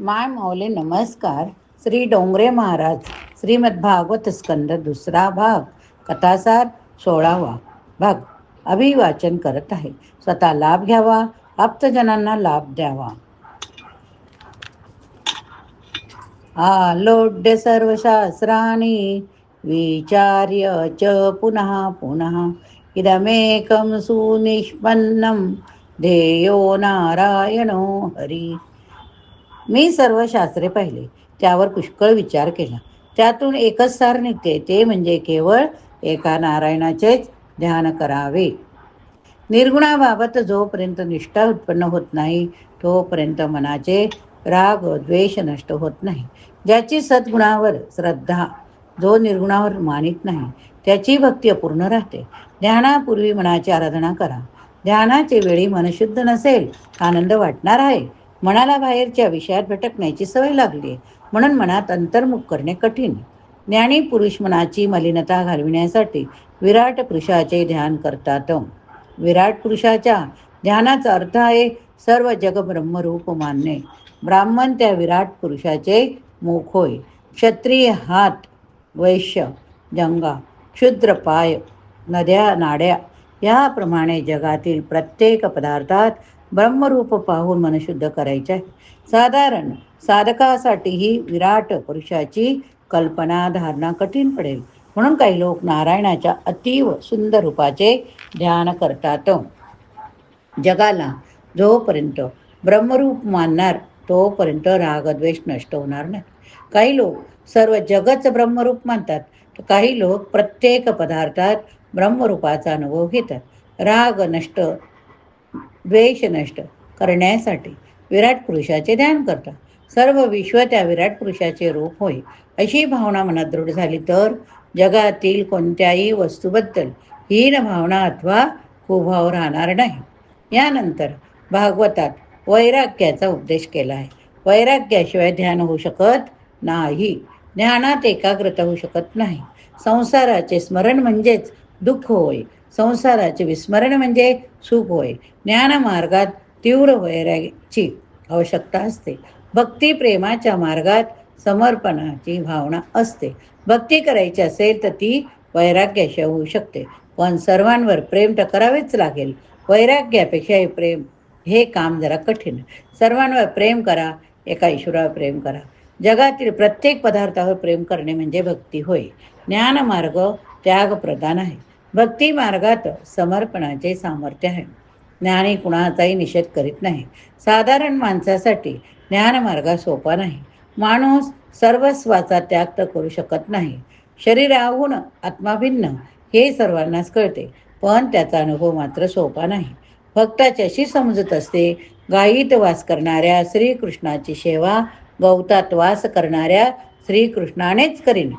माय माऊले नमस्कार. श्री डोंगरे महाराज श्रीमद भागवत स्कंद दुसरा भाग कथासार सोळावा भाग. अभिवाचन करत आहे. स्वतः लाभ घ्यावा आप्तजनांना लाभ द्यावा. आलोड्य सर्व शास्त्राणी विचार्य च पुनः पुनः. इदमेकं सुनिष्पन्नं ध्येयो नारायणो हरी. मी सर्व शास्त्रे पाहिले त्यावर पुष्कळ विचार केला. त्यातून एकच सार निघते ते म्हणजे केवळ एका नारायणाचेच ध्यान करावे. निर्गुणाबाबत जोपर्यंत निष्ठा उत्पन्न होत नाही तोपर्यंत मनाचे राग द्वेष नष्ट होत नाही. ज्याची सद्गुणावर श्रद्धा जो निर्गुणावर मानित नाही त्याची भक्ती अपूर्ण राहते. ध्यानापूर्वी मनाची आराधना करा. ध्यानाचे वेळी मनशुद्ध नसेल आनंद वाटणार आहे. मनाला बाहेरच्या विषयात भटकण्याची सवय लागली म्हणून मनात अंतर्मुख करणे कठीण ज्ञानी पुरुष मनाची मलिनता घालविण्यासाठी विराट पुरुषाचे ध्यान करतात. विराट पुरुषाच्या ध्यानाचा अर्थ आहे सर्व जग ब्रह्मरूप मानणे. ब्राह्मण त्या विराट पुरुषाचे मुख होय. क्षत्रिय हात वैश्य जंगा क्षुद्र पाय नद्या नाड्या याप्रमाणे जगातील प्रत्येक पदार्थात ब्रह्मरूप पाहून मनशुद्ध करायचे आहे. साधारण साधकासाठीही विराट पुरुषाची कल्पना धारणा कठीण पडेल. म्हणून काही लोक नारायणाच्या अतीव सुंदर रूपाचे ध्यान करतात. जगाला जोपर्यंत ब्रह्मरूप मानणार तोपर्यंत रागद्वेष नष्ट होणार नाही. काही लोक सर्व जगच ब्रह्मरूप मानतात तर काही लोक प्रत्येक पदार्थात ब्रह्मरूपाचा अनुभव घेतात. राग नष्ट द्वेष नष्ट करण्यासाठी विराट पुरुषाचे ध्यान करतात. सर्व विश्व त्या विराट पुरुषाचे रूप होय अशी भावना मनात दृढ झाली तर जगातील कोणत्याही वस्तूबद्दल हीन भावना अथवा कुभाव राहणार नाही. यानंतर भागवतात वैराग्याचा उपदेश केला आहे. वैराग्याशिवाय ध्यान होऊ शकत नाही. ध्यानात एकाग्रता होऊ शकत नाही. संसाराचे स्मरण म्हणजेच दुःख होय. संसाराचे विस्मरण म्हणजे सुख होय. ज्ञानमार्गात तीव्र वैराची आवश्यकता असते. भक्ती प्रेमाच्या मार्गात समर्पणाची भावना असते. भक्ती करायची असेल तर ती वैराग्याशिवाय होऊ शकते. पण सर्वांवर प्रेम तर करावेच लागेल. वैराग्यापेक्षा प्रेम हे काम जरा कठीण. सर्वांवर प्रेम करा एका ईश्वरावर प्रेम करा. जगातील प्रत्येक पदार्थावर प्रेम करणे म्हणजे भक्ती होय. ज्ञानमार्ग त्याग प्रदान आहे. भक्ती मार्गात समर्पणाचे सामर्थ्य आहे. ज्ञानी कुणाचाही निषेध करीत नाही. साधारण माणसासाठी ज्ञानमार्ग सोपा नाही. माणूस सर्वस्वाचा त्याग तर करू शकत नाही. शरीराहून आत्माभिन्न हे सर्वांनाच कळते पण त्याचा अनुभव मात्र सोपा नाही. भक्ताची अशी समजत असते गायीत वास करणाऱ्या श्रीकृष्णाची सेवा गवतात वास करणाऱ्या श्रीकृष्णानेच करीन.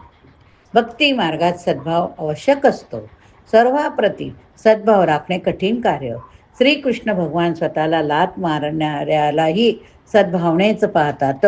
भक्ती मार्गात सद्भाव आवश्यक असतो. सर्वाप्रती सद्भाव राखणे कठीण कार्य. श्रीकृष्ण भगवान स्वतःला लात मारणाऱ्यालाही सद्भावनेच पाहतात.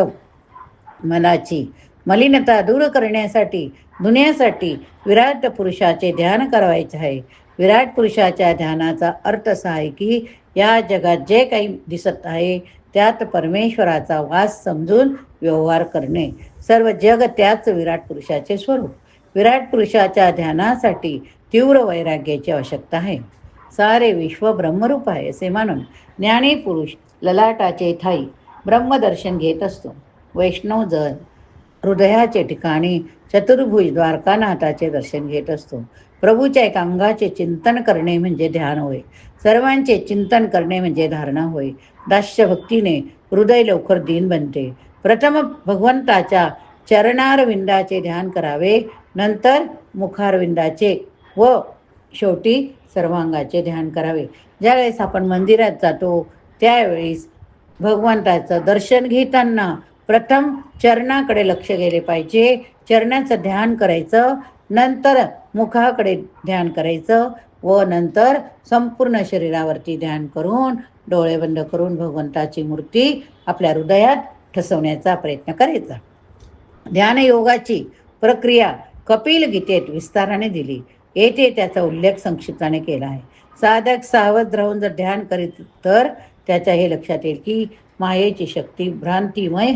मनाची मलिनता दूर करण्यासाठी दुनियासाठी विराट पुरुषाचे ध्यान करावायचे आहे. विराट पुरुषाच्या ध्यानाचा अर्थ असा आहे की या जगात जे काही दिसत आहे त्यात परमेश्वराचा वास समजून व्यवहार करणे. सर्व जग त्याच विराट पुरुषाचे स्वरूप. विराट पुरुषाच्या ध्यानासाठी तीव्र वैराग्याची आवश्यकता आहे. सारे विश्व ब्रह्मरूप आहे असे मानून ज्ञानी पुरुष ललाटाचे थाई ब्रह्मदर्शन घेत असतो. वैष्णव जन हृदयाचे ठिकाणी चतुर्भुज द्वारकानाथाचे दर्शन घेत असतो. प्रभूच्या एका अंगाचे चिंतन करणे म्हणजे ध्यान होय. सर्वांचे चिंतन करणे म्हणजे धारणा होय. दास्य भक्तीने हृदय लवकर दिन बनते. प्रथम भगवंताच्या चरणारविंदाचे ध्यान करावे नंतर मुखारविंदाचे व शेवटी सर्वांगाचे ध्यान करावे. ज्यावेळेस आपण मंदिरात जातो त्यावेळेस भगवंताचं दर्शन घेताना प्रथम चरणाकडे लक्ष गेले पाहिजे. चरणाचं ध्यान करायचं नंतर मुखाकडे ध्यान करायचं व नंतर संपूर्ण शरीरावरती ध्यान करून डोळे बंद करून भगवंताची मूर्ती आपल्या हृदयात ठसवण्याचा प्रयत्न करायचा. ध्यानयोगाची प्रक्रिया कपिल गीतेत विस्ताराने दिली. येथे त्याचा उल्लेख संक्षिप्ताने केला आहे. साधक सावध राहून जर ध्यान करीत तर त्याच्या हे लक्षात येईल की मायेची शक्ती भ्रांतिमय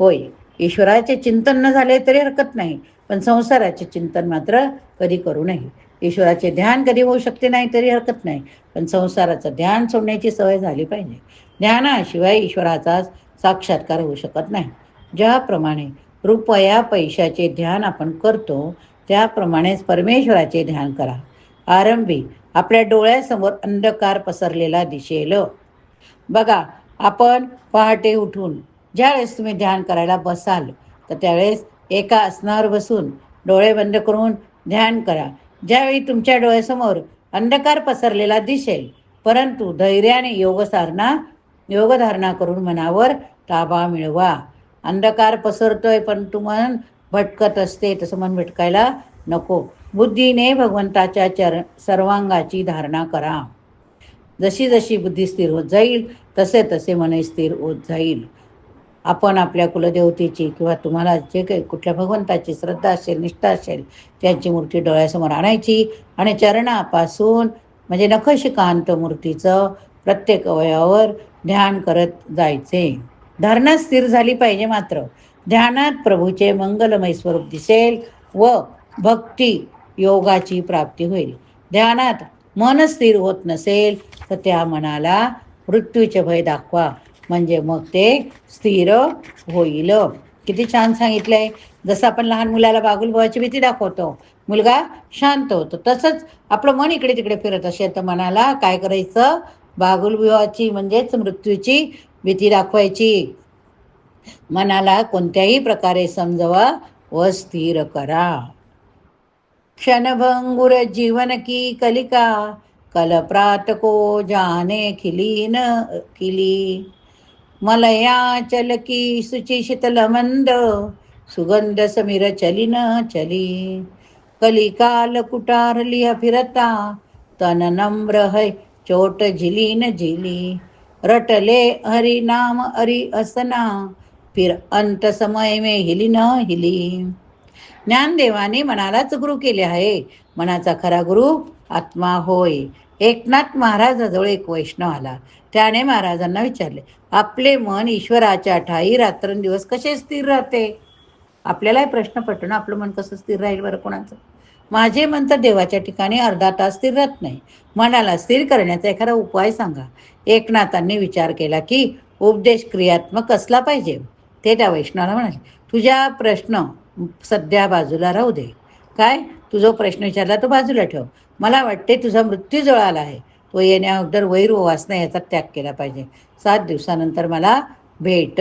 होय ईश्वराचे चिंतन न झाले तरी हरकत नाही पण संसाराचे चिंतन मात्र कधी करू नये. ईश्वराचे ध्यान कधी होऊ शकते नाही तरी हरकत नाही पण संसाराचं ध्यान सोडण्याची सवय झाली पाहिजे. ध्यानाशिवाय ईश्वराचा साक्षात्कार होऊ शकत नाही. ज्याप्रमाणे रुपया पैशाचे ध्यान आपण करतो त्याप्रमाणेच परमेश्वराचे ध्यान करा. आरंभी आपल्या डोळ्यासमोर अंधकार पसरलेला दिसेल बघा आपण पहाटे उठून ज्यावेळेस तुम्ही ध्यान करायला बसाल तर त्यावेळेस एका आसनावर बसून डोळे बंद करून ध्यान करा. ज्यावेळी तुमच्या डोळ्यासमोर अंधकार पसरलेला दिसेल परंतु धैर्याने योगसारणा योगधारणा करून मनावर ताबा मिळवा. अंधकार पसरतोय पण तू मन भटकत असते तसं मन भटकायला नको. बुद्धीने भगवंताच्या चर सर्वांगाची धारणा करा. जशी जशी बुद्धी स्थिर होत जाईल तसे तसे मन स्थिर होत जाईल. आपण आपल्या कुलदेवतेची किंवा तुम्हाला जे काही कुठल्या भगवंताची श्रद्धा असेल निष्ठा असेल त्यांची मूर्ती डोळ्यासमोर आणायची आणि चरणापासून म्हणजे नखशिकांत मूर्तीचं प्रत्येक अवयवावर ध्यान करत जायचे. धारणा स्थिर झाली पाहिजे मात्र. ध्यानात प्रभूचे मंगलमय स्वरूप दिसेल व भक्ती योगाची प्राप्ती होईल. ध्यानात मन स्थिर होत नसेल तर त्या मनाला मृत्यूचे भय दाखवा. म्हणजे मग ते स्थिर होईल. किती छान सांगितलंय. जसं आपण लहान मुलाला बागुलबाची भीती दाखवतो मुलगा शांत होतो. तसंच आपलं मन इकडे तिकडे फिरत असेल तर मनाला काय करायचं? बागुलविवाहाची म्हणजेच मृत्यूची भीती दाखवायची. मनाला कोणत्याही प्रकारे समजवा व स्थिर करा. क्षणभंगुर जीवन की कलिका कलप्रात को जाने खिली न खिली. मलया चल की सुचि शीतल मंद सुगंध समीर चली न चली. कलिकाल कुटार लिया फिरता तन नम्र है चोट झिली न झिली. रटले हरि नाम हरि असना फिर अंत समय में हिली न हिली. ज्ञानदेवाने मनालाच गुरु केले आहे. मनाचा खरा गुरु आत्मा होय. एकनाथ महाराजाजवळ एक वैष्णव आला. त्याने महाराजांना विचारले आपले मन ईश्वराच्या ठाई रात्रंदिवस कसे स्थिर राहते? आपल्यालाही प्रश्न पडतो ना आपलं मन कसं स्थिर राहील बरं कोणाचं? माझे मन तर देवाच्या ठिकाणी अर्धा तास स्थिर राहत नाही. मनाला स्थिर करण्याचा एखादा उपाय सांगा. एकनाथांनी विचार केला की उपदेश क्रियात्मक असला पाहिजे. ते त्या वैष्णवाला म्हणाले तुझ्या प्रश्न सध्या बाजूला राहू दे. काय? तुझा प्रश्न विचारला तो बाजूला ठेव. मला वाटते तुझा मृत्यू जवळ आला आहे. तो येण्या अगोदर वैर व वासना याचा त्याग केला पाहिजे. सात दिवसानंतर मला भेट.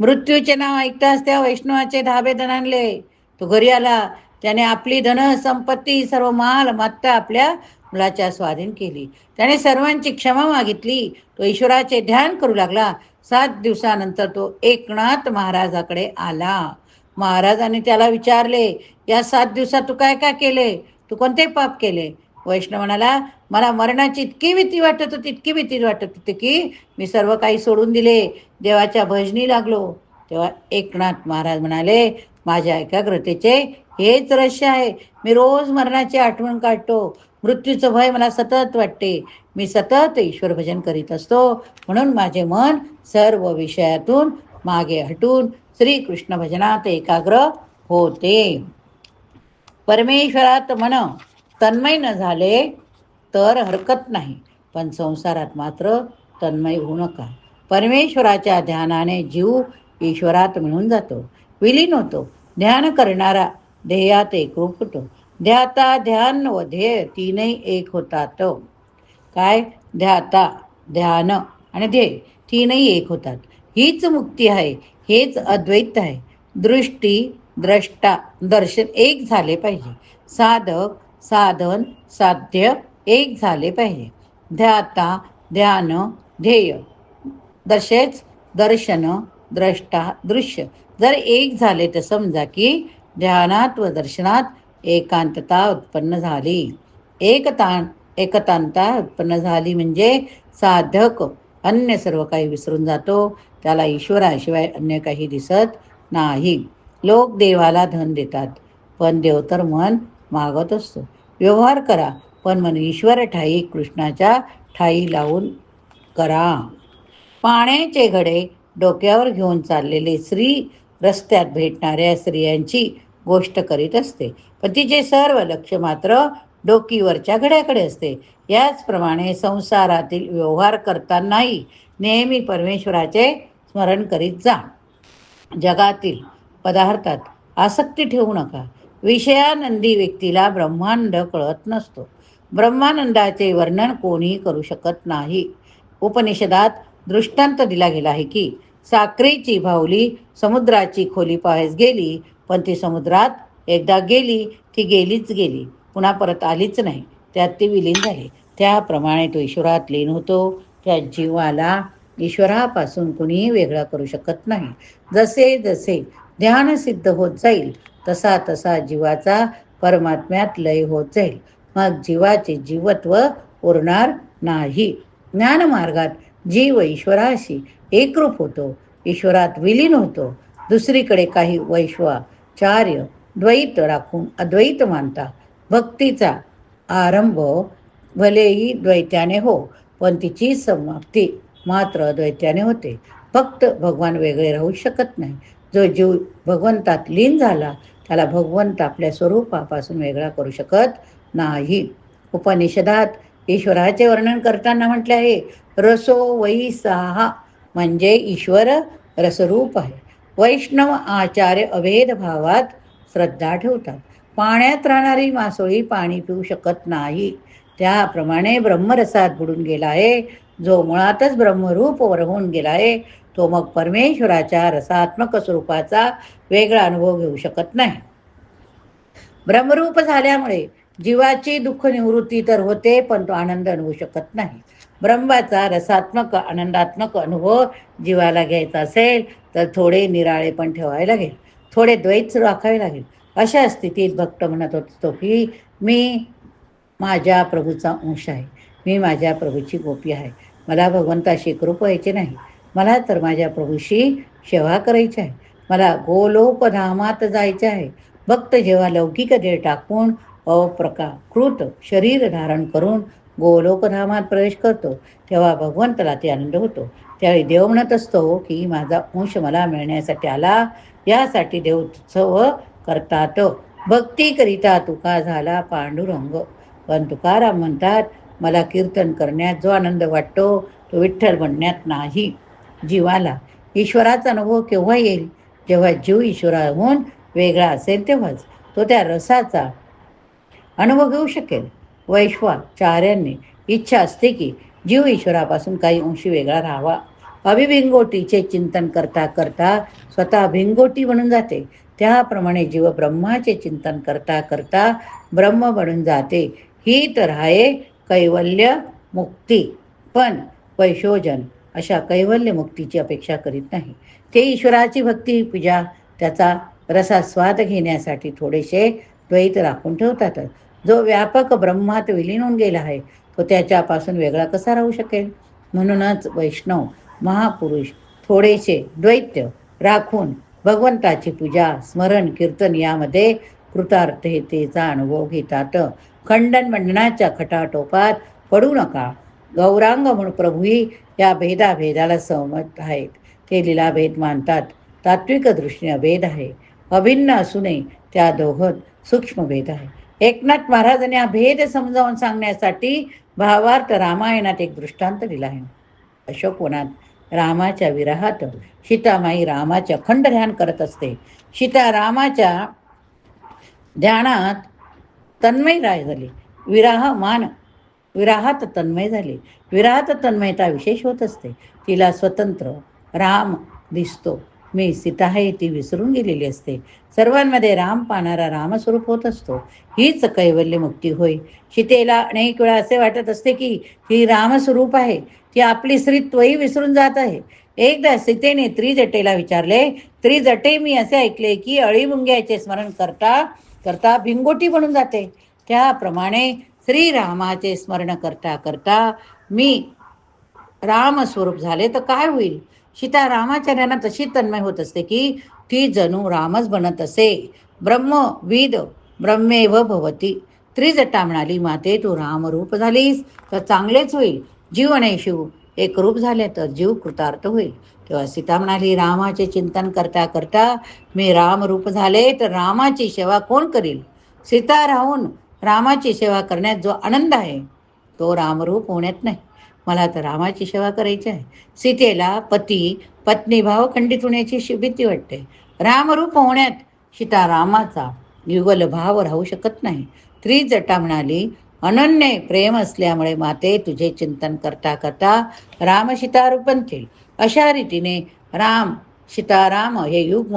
मृत्यूचे नाव ऐकताच त्या वैष्णवाचे धाबे धनानले. तो घरी आला. त्याने आपली धन संपत्ती सर्व माल मात्ता आपल्या मुलाच्या स्वाधीन केली. त्याने सर्वांची क्षमा मागितली. तो ईश्वराचे ध्यान करू लागला. सात दिवसानंतर तो एकनाथ महाराजाकडे आला. महाराजांनी त्याला विचारले या सात दिवसात तू काय काय केले? तू कोणते पाप केले? वैष्णव म्हणाला मला मरणाची इतकी भीती वाटत होती इतकी भीती वाटत होती की मी सर्व काही सोडून दिले. देवाच्या भजनी लागलो. तेव्हा एकनाथ महाराज म्हणाले माझ्या एकाग्रतेचे हेच रहस्य आहे. मी रोज मरणाची आठवण काढतो. मृत्यूचं भय मला सतत वाटते. मी सतत ईश्वर भजन करीत असतो. म्हणून माझे मन सर्व विषयातून मागे हटून श्रीकृष्ण भजनात एकाग्र होते. परमेश्वरात मन तन्मय न झाले तर हरकत नाही. पण संसारात मात्र तन्मय होऊ नका. परमेश्वराच्या ध्यानाने जीव ईश्वरात मिळून जातो. विलीन होतो. ध्यान करणारा ध्येयात एकरूप होतो. ध्याता ध्यान व ध्येय तीनही एक होतात. काय? ध्याता ध्यान आणि ध्येय तीनही एक होतात. हीच मुक्ती आहे हेच अद्वैत आहे. दृष्टी द्रष्टा दर्शन एक झाले पाहिजे. साधक साधन साध्य एक झाले पाहिजे. ध्याता ध्यान ध्येय. तसेच दर्शन द्रष्टा दृश्य जर एक झाले तर समजा की ध्यानात व दर्शनात एकांतता उत्पन्न झाली. एकता एकतांता उत्पन्न झाली म्हणजे साधक अन्य सर्व काही विसरून जातो. त्याला ईश्वराशिवाय अन्य काही दिसत नाही. लोक देवाला धन देतात पण देव तर मन मागत असतो. व्यवहार करा पण मन ईश्वर ठाई कृष्णाच्या ठाई लावून करा. पाण्याचे घडे डोक्यावर घेऊन चाललेले स्त्री रस्त्यात भेटणाऱ्या स्त्रियांची गोष्ट करीत असते. पतीचे सर्व लक्ष मात्र डोकीवरच्या घड्याकडे असते. याचप्रमाणे संसारातील व्यवहार करतानाही नेहमी परमेश्वराचे स्मरण करीत जा. जगातील पदार्थात आसक्ती ठेवू नका. विषयानंदी व्यक्तीला ब्रह्मांड कळत नसतो. ब्रह्मानंदाचे वर्णन कोणीही करू शकत नाही. उपनिषदात दृष्टांत दिला गेला आहे की साखरेची भावली समुद्राची खोली पाहायस गेली पण ती समुद्रात एकदा गेली ती गेलीच गेली. पुन्हा परत आलीच नाही. त्यात ती विलीन झाली. त्याप्रमाणे तो ईश्वरात लीन होतो. त्या जीवाला ईश्वरापासून कुणीही वेगळा करू शकत नाही. जसे जसे ध्यान सिद्ध होत जाईल तसा तसा जीवाचा परमात्म्यात लय होत जाईल. मग जीवाचे जीवत्व उरणार नाही. ज्ञानमार्गात जीव ईश्वराशी एकरूप होतो. ईश्वरात विलीन होतो. दुसरीकडे काही वैश्वाचार्य द्वैत राखून अद्वैत मानता भक्तीचा आरंभ भलेही द्वैत्याने हो पण तिची समाप्ती मात्र अद्वैत्याने होते. फक्त भगवान वेगळे राहू शकत नाही. जो जीव भगवंतात लीन झाला त्याला भगवंत आपल्या स्वरूपापासून वेगळा करू शकत नाही. उपनिषदात ईश्वराचे वर्णन करताना म्हटले आहे रसो वै सहा म्हणजे ईश्वर रसरूप आहे. वैष्णव आचार्य अभेद भावात श्रद्धा ठेवतात. पाण्यात राहणारी मासोळी पाणी पिऊ शकत नाही. त्याप्रमाणे ब्रह्मरसात बुडून गेला आहे. जो मुळातच ब्रह्मरूप होऊन गेला आहे तो मग परमेश्वराच्या रसात्मक स्वरूपाचा वेगळा अनुभव घेऊ शकत नाही. ब्रह्मरूप झाल्यामुळे जीवाची दुःख निवृत्ती तर होते पण तो आनंद अनुभवू शकत नाही. ब्रह्माचा रसात्मक आनंदात्मक अनुभव जीवाला घ्यायचा असेल तर थोडे निराळे पण ठेवावे लागेल. थोडे द्वैत राखावे लागेल. अशा स्थितीत भक्त म्हणत असतो की मी माझ्या प्रभूचा अंश आहे. मी माझ्या प्रभूची गोपी आहे. मला भगवंताशी कृप व्हायचे नाही. मला तर माझ्या प्रभूशी सेवा करायची आहे. मला गोलोकधामात जायचे आहे. भक्त जेव्हा लौकिक देह टाकून अप्रकाकृत शरीर धारण करून गोलोकधामात प्रवेश करतो तेव्हा भगवंताला ते आनंद होतो. त्यावेळी देव म्हणत असतो की माझा अंश मला मिळण्यासाठी आला. यासाठी देवोत्सव करतात. भक्तीकरिता तुका झाला पांडुरंग. पण तुकाराम म्हणतात मला कीर्तन करण्यात जो आनंद वाटतो तो विठ्ठल म्हणण्यात नाही. जीवाला ईश्वराचा अनुभव केव्हा येईल? जेव्हा जीव ईश्वराहून वेगळा असेल तेव्हाच तो त्या रसाचा अनुभव घेऊ शकेल. वैश्वाचार्यांनी इच्छा असते की जीव ईश्वरापासून काही अंशी वेगळा राहावा. अभिभिंगोटीचे चिंतन करता करता स्वतः भिंगोटी बनून जाते. त्याप्रमाणे जीव ब्रह्माचे चिंतन करता करता ब्रह्म बनून जाते. ही तर आहे कैवल्य मुक्ती. पण पैशोजन अशा कैवल्य मुक्तीची अपेक्षा करीत नाही. ते ईश्वराची भक्ती पूजा त्याचा रसास्वाद घेण्यासाठी थोडेसे द्वैत राखून ठेवतात. जो व्यापक ब्रह्मात विलीन होऊन गेला आहे तो त्याच्यापासून वेगळा कसा राहू शकेल? म्हणूनच वैष्णव महापुरुष थोडेसे द्वैत्य राखून भगवंताची पूजा स्मरण कीर्तन यामध्ये कृतार्थतेचा अनुभव घेतात. खंडन मंडनाच्या खटाटोपात पडू नका. गौरांग म्हणून प्रभूही या भेदाभेदाला सहमत आहेत. ते लीलाभेद मानतात. तात्विक दृष्टीने भेद आहे. अभिन्न असूनही त्या दोघं सूक्ष्म भेद आहे एकनाथ महाराजांनी हा भेद समजावून सांगण्यासाठी भावार्थ रामायणात एक दृष्टांत दिला आहे. अशोकवनात रामाच्या विरहात सीतामाई रामाचे अखंड ध्यान करत असते. सीता रामाच्या ध्यानात तन्मय राय झाली. विराह मान विराहात तन्मय झाली. विराहात तन्मयता विशेष होत असते. तिला स्वतंत्र राम दिसतो. मी सीता आहे ती विसरून गेलेली असते. सर्वांमध्ये राम पाहणारा रामस्वरूप होत असतो. हीच कैवल्य मुक्ती होय. सीतेला अनेक वेळा असे वाटत असते की ही रामस्वरूप आहे. ती आपली स्त्रीत्वही विसरून जात आहे. एकदा सीतेने त्रिजटेला विचारले त्रिजटे मी असे ऐकले की अळीमुंग्याचे स्मरण करता करता भिंगोटी बनून जाते. त्याप्रमाणे श्रीरामाचे स्मरण करता करता मी रामस्वरूप झाले तर काय होईल? सीता रामाच्या ध्यानात तन्मय होत असते की ती जणू रामच बनत असे. ब्रह्म विद ब्रह्मेव भवती. त्रिजटा म्हणाली माते तू रामरूप झालीस तर चांगलेच होईल. जीव आणि शिव एकरूप झाले तर जीव कृतार्थ होईल. तेव्हा सीता म्हणाली रामाचे चिंतन करता करता मी रामरूप झाले तर रामाची सेवा कोण करील? सीता राहून रामाची सेवा करण्यात जो आनंद आहे तो रामरूप होण्यात नाही. मला तर रामाची सेवा करायची आहे. सीतेला पती पत्नी भाव खंडित होण्याची भीती वाटते. रामरूप होण्यात सीता रामाचा युगल भाव राहू शकत नाही. त्रिजटा म्हणाली अनन्य प्रेम असल्यामुळे माते तुझे चिंतन करता करता राम सीतारूप रूपंतील अशा रीतीने राम सीताराम हे युग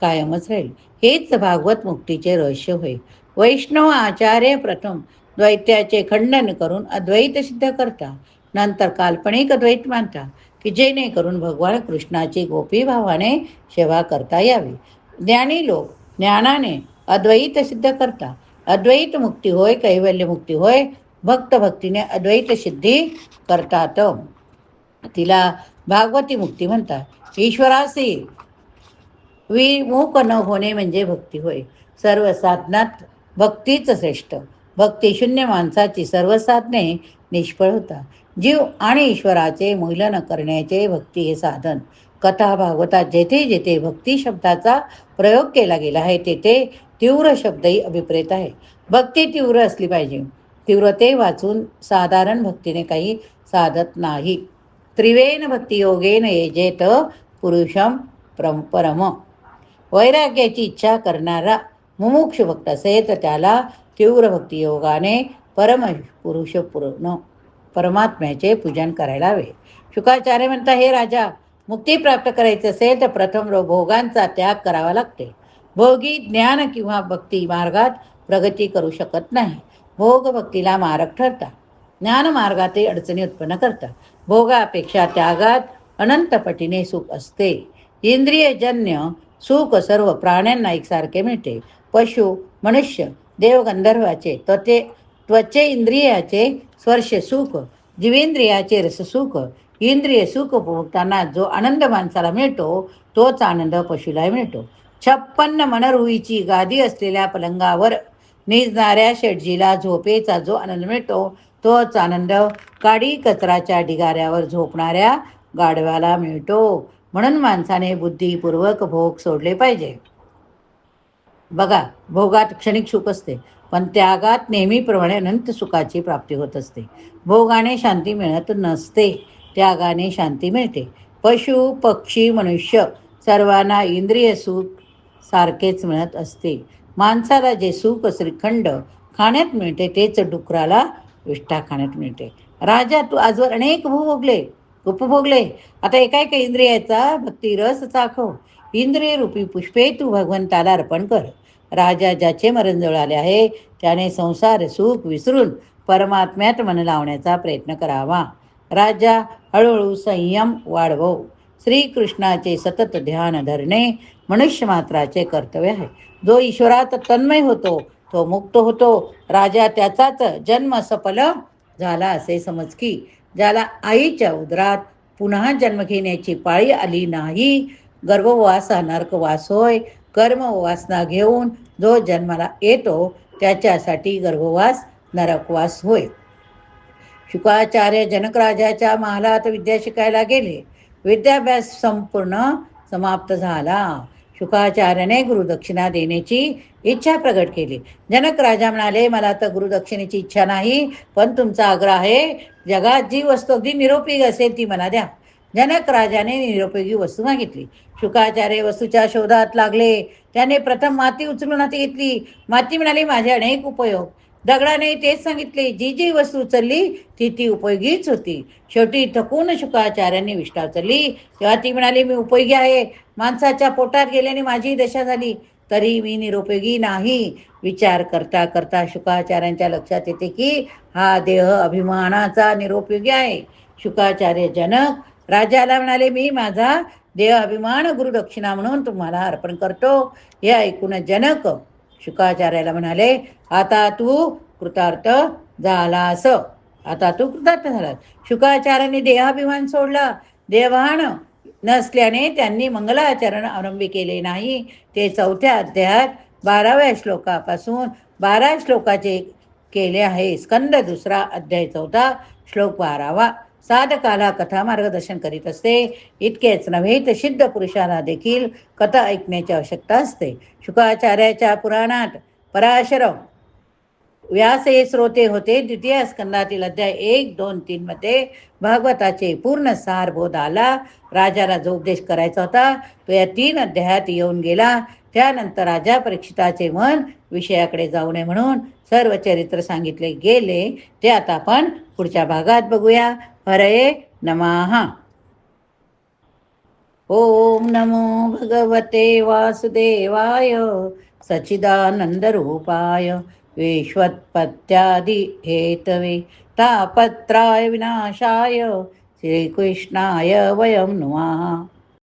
कायमच राहील. हेच भागवत मुक्तीचे रहस्य होय. वैष्णव आचार्य प्रथम द्वैत्याचे खंडन करून अद्वैत सिद्ध करता. नंतर काल्पनिक अद्वैत मानता की जेणेकरून भगवान कृष्णाची गोपी भावाने सेवा करता यावी. ज्ञानी लोक ज्ञानाने अद्वैत सिद्ध करता. अद्वैत मुक्ती होय कैवल्य मुक्ती होय भक्त भक्तीने अद्वैत सिद्धी करतात. तिला भागवती मुक्ती म्हणतात. ईश्वरासी विमुख न होणे म्हणजे भक्ती होय. सर्व साधनात भक्तीच श्रेष्ठ. भक्ती शून्य माणसाची सर्व साधने निष्फळ होतात. जीव आणि ईश्वराचे मूल्यन करण्याचे भक्ती हे साधन. कथा भागवतात जेथे जेथे भक्ती शब्दाचा प्रयोग केला गेला आहे तेथे तीव्र शब्दही अभिप्रेत आहे. भक्ती तीव्र असली पाहिजे. तीव्रते वाचून साधारण भक्तीने काही साधत नाही. त्रिवेण भक्तियोगेन येजेत पुरुषम प्रम परम. वैराग्याची इच्छा करणारा मुमुक्ष भक्त असेल तर त्याला तीव्र भक्तियोगाने परम पुरुष पूर्ण. परमात्म्याचे पूजन करायला हवे. शुकाचार्य म्हणता हे राजा मुक्ती प्राप्त करायची असेल तर प्रथम भोगांचा त्याग करावा लागते. भोगी ज्ञान किंवा भक्ती मार्गात प्रगती करू शकत नाही. भोग भक्तीला मारक ठरतात. ज्ञान मार्गातही अडचणी उत्पन्न करतात. भोगापेक्षा त्यागात अनंतपटीने सुख असते. इंद्रियजन्य सुख सर्व प्राण्यांना एकसारखे मिळते. पशु मनुष्य देवगंधर्वाचे त्वचे त्वचे इंद्रियाचे स्पर्श सुख जीवेंद्रियाचे रससुख इंद्रिय सुख भोगताना जो आनंद माणसाला मिळतो तोच आनंद पशुला मिळतो. छप्पन्न मनरुईची गादी असलेल्या पलंगावर निजणाऱ्या शेटजीला झोपेचा जो आनंद मिळतो तोच आनंद काडी कचराच्या ढिगाऱ्यावर झोपणाऱ्या गाढवाला मिळतो. म्हणून माणसाने बुद्धिपूर्वक भोग सोडले पाहिजे. बघा भोगात क्षणिक सुख असते. पण त्यागात नेहमीप्रमाणे अनंत सुखाची प्राप्ती होत असते. भोगाने शांती मिळत नसते त्यागाने शांती मिळते. पशु पक्षी मनुष्य सर्वांना इंद्रिय सुख सारखेच मिळत असते. माणसाला जे सुख श्रीखंड खाण्यात मिळते तेच डुकराला विष्ठा खाण्यात मिळते. राजा तू आजवर अनेक भोगले उपभोगले. आता एका एका इंद्रियाचा भक्ती रस चाखव इंद्रिय रूपी पुष्पे तू भगवंताला अर्पण कर. राजा ज्याचे मरणजवळ आले आहे. त्याने संसार सुख विसरून परमात्म्यात मन लावण्याचा प्रयत्न करावा. राजा हळूहळू संयम वाढवो. श्रीकृष्णाचे सतत ध्यान धरणे मनुष्य मात्राचे कर्तव्य आहे. जो ईश्वरात तन्मय होतो तो मुक्त होतो. राजा त्याचाच जन्म सफल झाला असे समज की ज्याला आईच्या उदरात पुन्हा जन्म घेण्याची पाळी आली नाही. गर्भवास नर्कवास होय. कर्म वासना घेऊन जो जन्माला येतो त्याच्यासाठी गर्भवास नरकवास होय. शुकाचार्य जनकराजाच्या महालात विद्या शिकायला गेले. विद्याभ्यास संपूर्ण समाप्त झाला. शुकाचार्याने गुरुदक्षिणा देण्याची इच्छा प्रकट केली. जनक राजा म्हणाले मला तर गुरुदक्षिणेची इच्छा नाही पण तुमचा आग्रह आहे. जगात जी वस्तू अगदी निरोपी असेल ती मला द्या. जनक राजाने निरुपयोगी वस्तू मागितली. शुकाचार्य वस्तूच्या शोधात लागले. त्याने प्रथम माती उचलून हाती घेतली. माती म्हणाली माझे अनेक उपयोग. दगडाने तेच सांगितले जी जी वस्तू उचलली ती ती उपयोगीच होती. शेवटी थकून शुकाचार्यांनी विष्ठा उचलली. तेव्हा ती म्हणाली मी उपयोगी आहे. माणसाच्या पोटात गेल्याने माझी दशा झाली. तरी मी निरुपयोगी नाही. विचार करता करता शुकाचार्यांच्या लक्षात येते की हा देह अभिमानाचा निरुपयोगी आहे. शुकाचार्य जनक राजाला म्हणाले मी माझा देह अभिमान गुरुदक्षिणा म्हणून तुम्हाला अर्पण करतो. हे ऐकून जनक शुकाचार्याला म्हणाले आता तू कृतार्थ झालास. आता तू कृतार्थ झालास. शुकाचार्याने देहाभिमान सोडला. देवान नसल्याने त्यांनी मंगलाचरण आरंभी केले नाही. ते चौथ्या अध्यायात बाराव्या श्लोकापासून बारा श्लोकाचे केले आहे. स्कंद दुसरा अध्याय चौथा श्लोक बारावा. साधकाला कथा मार्गदर्शन करीत असते. इतकेच नव्हे तर सिद्ध पुरुषाला देखील कथा ऐकण्याची आवश्यकता असते. शुकाचार्याच्या पुराणात पराशर व्यास हे श्रोते होते. द्वितीय स्कंदातील अध्याय एक दोन तीन मध्ये भागवताचे पूर्ण सार बोध आला. राजाला जो उपदेश करायचा होता तो या तीन अध्यायात येऊन गेला. त्यानंतर राजा परीक्षिताचे मन विषयाकडे जाऊ नये म्हणून सर्व चरित्र सांगितले गेले. ते आता आपण पुढच्या भागात बघूया. हरये नमहा ओम नमो भगवते वासुदेवाय. सच्चिदानंदरूपाय विश्वत्पत्यादि हेतवे तापत्राय विनाशाय. श्रीकृष्णाय वयं नुमः.